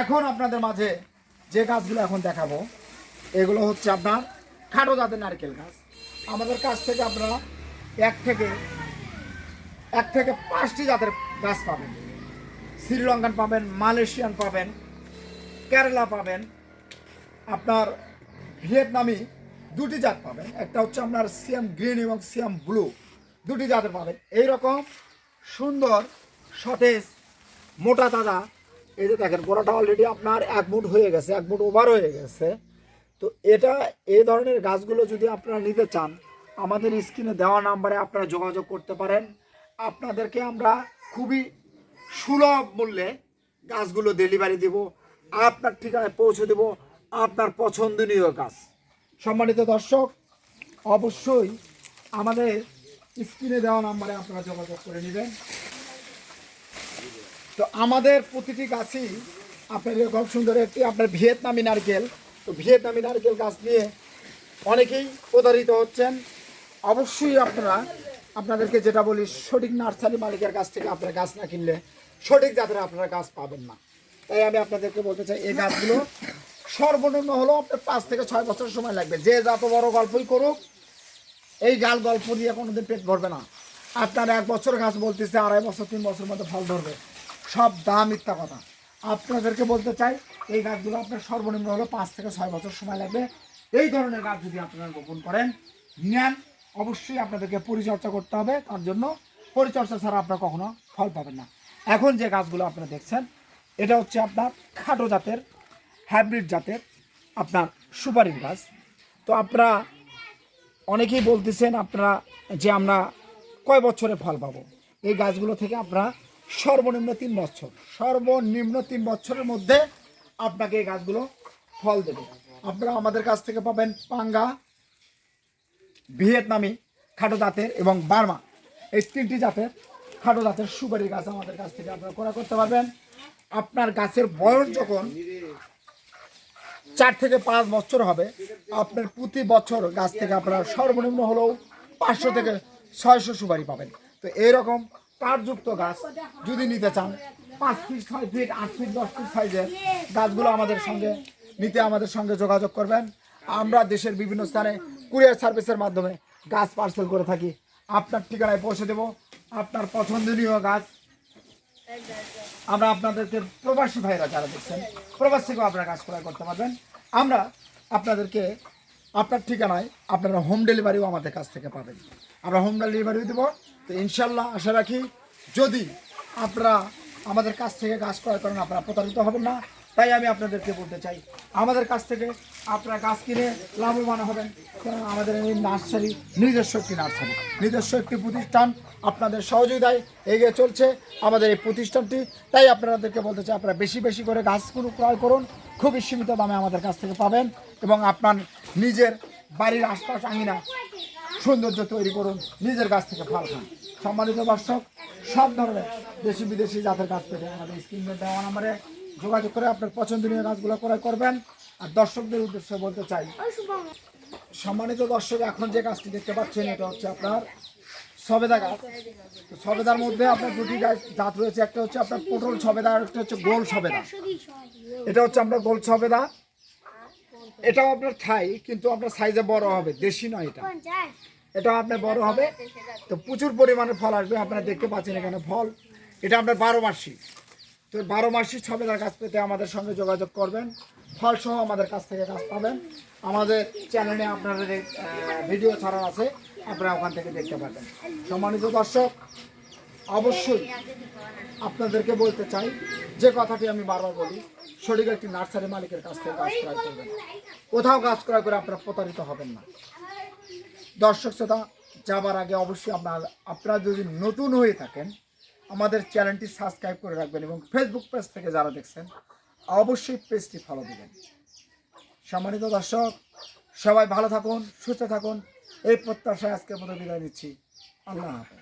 এখন আপনাদের মাঝে যে গাছগুলো এখন দেখাবো, এগুলো হচ্ছে আপনার খাটো জাতের নারকেল গাছ। আমাদের কাছ থেকে আপনারা এক থেকে এক থেকে পাঁচটি জাতের গাছ পাবেন। শ্রীলঙ্কান পাবেন, মালয়েশিয়ান পাবেন, কেরালা পাবেন, আপনার ভিয়েতনামি দুটি জাত পাবেন। একটা হচ্ছে আপনার সিয়াম গ্রিন এবং সিয়াম ব্লু, দুটি জাতের পাবেন। এই রকম সুন্দর, সতেজ, মোটা তাজা এই যে দেখেন গোড়াটা অলরেডি আপনার এক মুঠ হয়ে গেছে, এক মুঠ ওভার হয়ে গেছে। তো এটা, এই ধরনের গাছগুলো যদি আপনারা নিতে চান, আমাদের স্ক্রিনে দেওয়া নাম্বারে আপনারা যোগাযোগ করতে পারেন। আপনাদেরকে আমরা খুবই সুলভ মূল্যে গাছগুলো ডেলিভারি দেব, আপনার ঠিকানায় পৌঁছে দেব আপনার পছন্দনীয় গাছ। সম্মানিত দর্শক, অবশ্যই আমাদের স্ক্রিনে দেওয়া নাম্বারে আপনারা যোগাযোগ করে নেবেন। তো আমাদের প্রতিটি গাছই আপনার এরকম সুন্দর একটি আপনার ভিয়েতনামি নারকেল। তো ভিয়েতনামি নারকেল গাছ নিয়ে অনেকেই প্রতারিত হচ্ছেন। অবশ্যই আপনারা, আপনাদেরকে যেটা বলি, সঠিক নার্সারি মালিকের কাছ থেকে আপনারা গাছ না কিনলে সঠিক জাতের আপনারা গাছ পাবেন না। তাই আমি আপনাদেরকে বলতে চাই, এই গাছগুলো সর্বনিম্ন হলেও আপনার পাঁচ থেকে ছয় বছর সময় লাগবে। যে যত বড় গল্পই করুক, এই গাল গল্প দিয়ে কোনোদিন পেট ভরবে না। আপনার এক বছর গাছ বলতেছে, আড়াই বছর, তিন বছর মধ্যে ফল ধরবে। সব দাম মিথ্যা কথা। আপনাদেরকে বলতে চাই, এই গাছগুলো আপনার সর্বনিম্ন হলো পাঁচ থেকে ছয় বছর সময় লাগবে। এই ধরনের গাছ যদি আপনারা রোপণ করেন, নেন, অবশ্যই আপনাদেরকে পরিচর্যা করতে হবে। তার জন্য পরিচর্যা ছাড়া আপনারা কখনো ফল পাবেন না। এখন যে গাছগুলো আপনারা দেখছেন, এটা হচ্ছে আপনার খাটো জাতের হাইব্রিড জাতের আপনার সুপারির গাছ। তো আপনারা অনেকেই বলতেছেন, আপনারা যে আমরা কয় বছরে ফল পাবো? এই গাছগুলো থেকে আপনারা সর্বনিম্ন তিন বছর। সর্বনিম্ন তিন বছরের মধ্যে আপনাকে এই গাছগুলো ফল দেবে। আপনারা আমাদের কাছ থেকে পাবেন পাঙ্গা, ভিয়েতনামি খাটো জাতের এবং বার্মা। এই তিনটি জাতের খাটো জাতের সুপারি গাছ আমাদের কাছ থেকে আপনারা ক্রয় করতে পারবেন। আপনার গাছের বয়স যখন চার থেকে পাঁচ বছর হবে, আপনার প্রতি বছর গাছ থেকে আপনারা সর্বনিম্ন হলেও পাঁচশো থেকে ছয়শো সুপারি পাবেন। তো এইরকম কাঠযুক্ত গাছ যদি নিতে চান, পাঁচ ফিট ছয় ফিট আট ফিট দশ ফিট সাইজের গাছগুলো আমাদের সঙ্গে নিতে আমাদের সঙ্গে যোগাযোগ করবেন। আমরা দেশের বিভিন্ন স্থানে কুরিয়ার সার্ভিসের মাধ্যমে গাছ পার্সেল করে থাকি। আপনার ঠিকানায় পৌঁছে দেব। আপনার পছন্দনীয় গাছ। আমরা আপনাদেরকে প্রবাসী ভাইরা যারা দেখছেন, প্রবাস থেকেও আপনারা গাছ ক্রয় করতে পারবেন। আমরা আপনাদেরকে আপনার ঠিকানায় আপনারা হোম ডেলিভারিও আমাদের কাছ থেকে পাবেন। আমরা হোম ডেলিভারিও দেবো। তো ইনশাল্লাহ আশা রাখি যদি আপনারা আমাদের কাছ থেকে গাছ ক্রয় করেন, আপনারা প্রতারিত হবেন না। তাই আমি আপনাদেরকে বলতে চাই, আমাদের কাছ থেকে আপনারা গাছ কিনে লাভবান হবেন। কারণ আমাদের এই নার্সারি নিজস্ব একটি নার্সারি, নিজস্ব একটি প্রতিষ্ঠান আপনাদের সহযোগিতায় এগিয়ে চলছে আমাদের এই প্রতিষ্ঠানটি। তাই আপনাদেরকে বলতে চাই, আপনারা বেশি বেশি করে গাছগুলো ক্রয় করুন, খুবই সীমিত দামে আমাদের কাছ থেকে পাবেন এবং আপনার নিজের বাড়ির আশপাশ আঙিনা সৌন্দর্য তৈরি করুন, নিজের গাছ থেকে ফল খান। সম্মানিত দর্শক, সব ধরনের দেশি বিদেশি জাতের গাছ থেকে আমাদের স্ক্রিনে দেওয়া নাম্বারে যোগাযোগ করে আপনার পছন্দনীয় গাছগুলো ক্রয় করবেন। আর দর্শকদের উদ্দেশ্যে বলতে চাই, সম্মানিত দর্শক, এখন যে গাছটি দেখতে পাচ্ছেন, এটা হচ্ছে আপনার সবেদা গাছ। তো সবেদার মধ্যে আপনার দুটি গাছ জাত রয়েছে, একটা হচ্ছে আপনার পটল সবেদা আর একটা হচ্ছে গোল সবেদা। এটা হচ্ছে আপনার গোল সবেদা। এটাও আপনার ঠাই কিন্তু আপনার সাইজে বড় হবে দেশি নয় এটা। এটাও আপনার বড় হবে। তো প্রচুর পরিমাণে ফল আসবে আপনারা দেখতে পাচ্ছেন এখানে ফল। এটা আপনার বারো মাসি। তো বারো মাসি ছবেদার কাছ পেতে আমাদের সঙ্গে যোগাযোগ করবেন। ফল সহ আমাদের কাছ থেকে গাছ পাবেন। আমাদের চ্যানেলে আপনাদের ভিডিও ছাড়া আছে আপনারা ওখান থেকে দেখতে পাবেন সম্মানিত দর্শক অবশ্যই আপনাদেরকে বলতে চাই, যে কথাটি আমি বারবার বলি, সঠিক একটি নার্সারি মালিকের কাছ থেকে গাছ ক্রয় করবেন কোথাও গাছ ক্রয় করে আপনারা প্রতারিত হবেন না। দর্শক শ্রোতা, যাবার আগে অবশ্যই আপনার, আপনারা যদি নতুন হয়ে থাকেন, আমাদের চ্যানেলটি সাবস্ক্রাইব করে রাখবেন এবং ফেসবুক পেজ থেকে যারা দেখছেন, অবশ্যই পেজটি ফলো দেবেন। সম্মানিত দর্শক, সবাই ভালো থাকুন, সুস্থ থাকুন। এই প্রত্যাশায় আজকের মতো বিদায় নিচ্ছি। আল্লাহ হাফেজ।